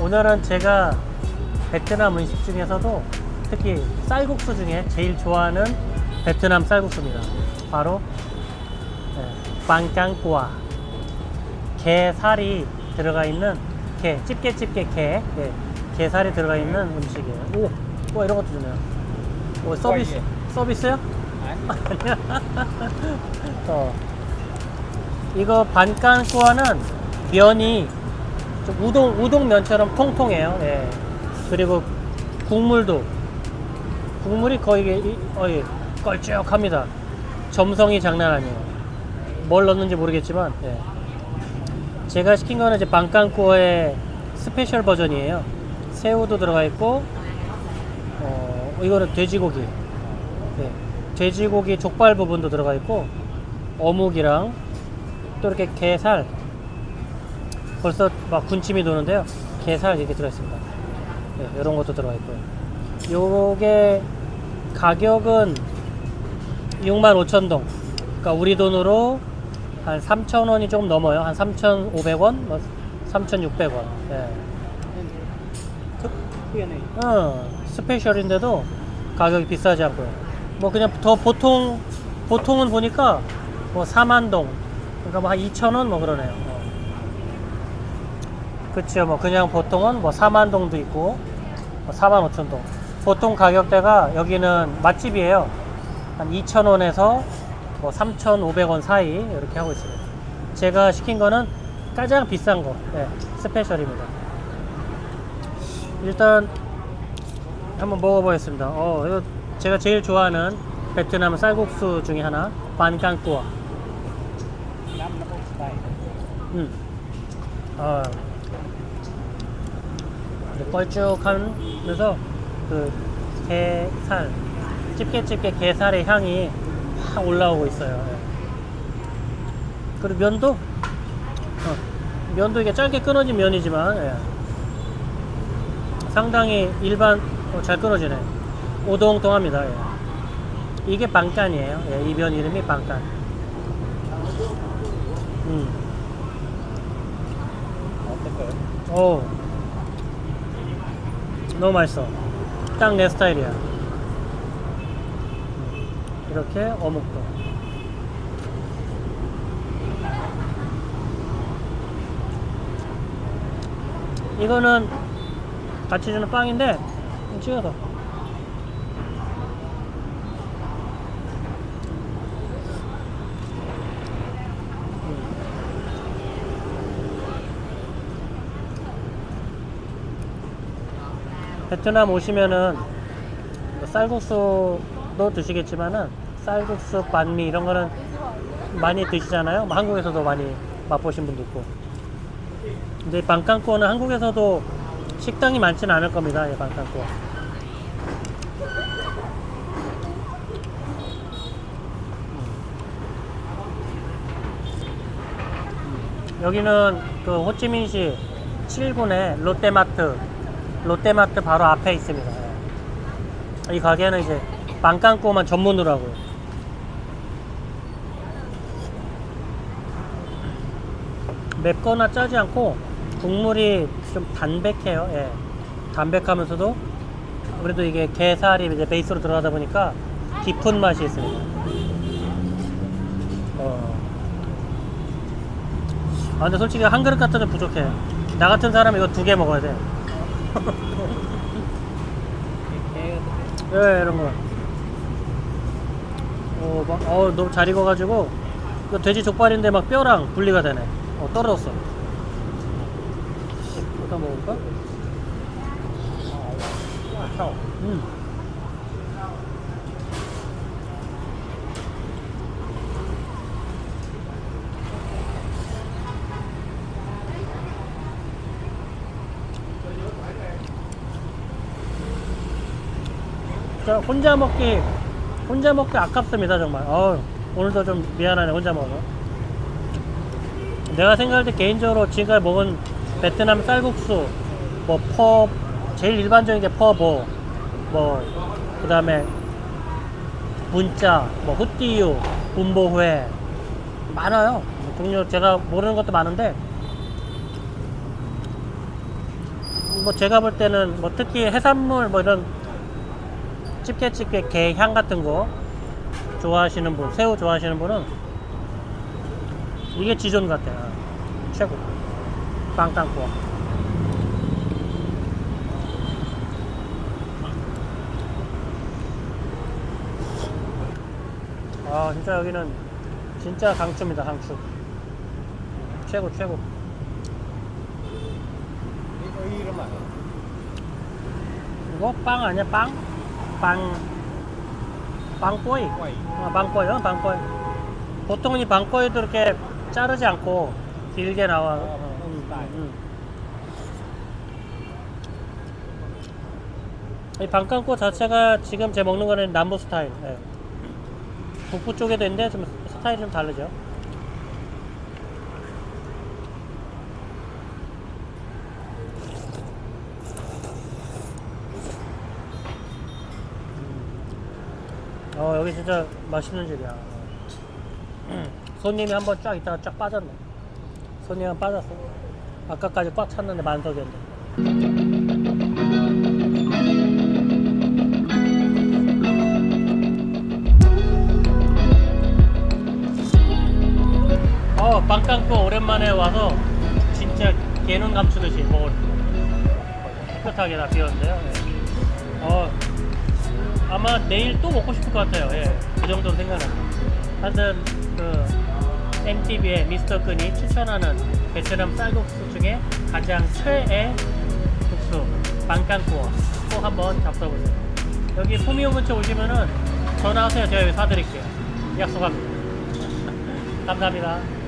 오늘은 제가 베트남 음식 중에서도 특히 쌀국수 중에 제일 좋아하는 베트남 쌀국수입니다. 바로 네, 빵깡꾸아 게살이 들어가 있는 게 집게 집게 게 네, 게살이 들어가 있는 음식이에요. 오, 와 이런 것도 주네요. 오 서비스 예. 서비스요? 아니, 아니야. 어. 이거 반깐꾸아는 면이 좀 우동 우동 면처럼 통통해요. 예. 그리고 국물도 국물이 거의 어이 걸쭉합니다. 점성이 장난 아니에요. 뭘 넣는지 모르겠지만 예. 제가 시킨 거는 이제 반깐꾸어의 스페셜 버전이에요. 새우도 들어가 있고 어, 이거는 돼지고기. 네. 돼지고기 족발 부분도 들어가 있고 어묵이랑 또 이렇게 게살 벌써 막 군침이 도는데요. 게살 이렇게 들어있습니다. 네, 이런 것도 들어가 있고요. 요게 가격은 65,000동. 그러니까 우리 돈으로 한 3,000원이 조금 넘어요. 한 3,500원? 뭐 3,600원. 예. 어, 스페셜인데도 가격이 비싸지 않고요. 뭐 그냥 더 보통 보통은 보니까 뭐 4만 동, 그러니까 뭐 한 2천 원뭐 그러네요. 어. 그렇죠. 뭐 그냥 보통은 뭐 4만 동도 있고 뭐 4만 5천 동. 보통 가격대가 여기는 맛집이에요. 한 2천 원에서 뭐 3,500원 사이 이렇게 하고 있어요. 제가 시킨 거는 가장 비싼 거, 네, 스페셜입니다. 일단 한번 먹어보겠습니다. 어, 이거 제가 제일 좋아하는 베트남 쌀국수 중에 하나, tay 음. 아, 이제 껄쭉하면서 그 게살, 집게 집게 게살의 향이 확 올라오고 있어요. 예. 그리고 면도, 어, 면도 이게 짧게 끊어진 면이지만, 예. 상당히 일반, 어, 잘 끊어지네. 오동통합니다. 예. 이게 방간이에요. 예, 이면 이름이 방간. 음. 어떨까요? 오 너무 맛있어. 딱 내 스타일이야. 음. 이렇게 어묵도. 이거는 같이 주는 빵인데 좀 찍어서 베트남 오시면은 뭐 쌀국수도 드시겠지만은 쌀국수, 반미 이런 거는 많이 드시잖아요. 뭐 한국에서도 많이 맛보신 분도 있고. 근데 방깡꾸어는 한국에서도 식당이 많지는 않을 겁니다. 이 방깡꾸어. 여기는 그 호치민시 7군의 롯데마트 롯데마트 바로 앞에 있습니다. 이 가게는 이제 빵깡꼬만 전문으로 하고요. 맵거나 짜지 않고 국물이 좀 담백해요. 예. 담백하면서도 아무래도 이게 게살이 이제 베이스로 들어가다 보니까 깊은 맛이 있습니다. 어. 아 근데 솔직히 한 그릇 같아도 부족해. 나 같은 사람 이거 두 개 먹어야 돼. 예, 이런 거. 어, 막, 어, 너무 잘 익어가지고, 이거 돼지 족발인데 막 뼈랑 분리가 되네. 어, 떨어졌어. 일단 먹을까? 아, 음. 자, 혼자 먹기, 혼자 먹기 아깝습니다, 정말. 어 오늘도 좀 미안하네, 혼자 먹어. 내가 생각할 때 개인적으로 지금까지 먹은 베트남 쌀국수, 뭐, 퍼, 제일 일반적인 게 퍼보, 뭐, 그 다음에 문자, 뭐, 후띠유, 분보회, 많아요. 종류 제가 모르는 것도 많은데, 뭐 제가 볼 때는 뭐 특히 해산물 뭐 이런 집게 집게 게 향 같은 거 좋아하시는 분, 새우 좋아하시는 분은 이게 지존 같아요. 최고. 빵땅꼬. 아 진짜 여기는 진짜 강추입니다 강추 최고 최고 이거 이름 알아? 이거 빵 아니야 빵? 빵 빵꼬이 Quay. 아, 빵꼬이요 빵꼬이 보통은 이 빵꼬이도 이렇게 자르지 않고 길게 나와 어, 음, 스타일. 음. 이 방깡꼬 자체가 지금 제 먹는 거는 남부 스타일 예. 북부 쪽에도 있는데 좀 스타일이 좀 다르죠 어 여기 진짜 맛있는 집이야. 손님이 한 번 쫙 있다가 쫙 빠졌네. 손님 한번 빠졌어. 아까까지 꽉 찼는데 만석이었는데 어, 빵 감고 오랜만에 와서 진짜 개눈 감추듯이 뭐 깨끗하게 다 비웠는데요. 아마 내일 또 먹고 싶을 것 같아요. 예, 그 정도는 생각납니다. 하여튼 그 MTV의 미스터 끈이 추천하는 베트남 쌀국수 중에 가장 최애 국수 빵깡꾸어 꼭 한번 잡숴보세요. 여기 포미오 근처 오시면은 전화하세요. 제가 여기 사드릴게요. 약속합니다. 감사합니다.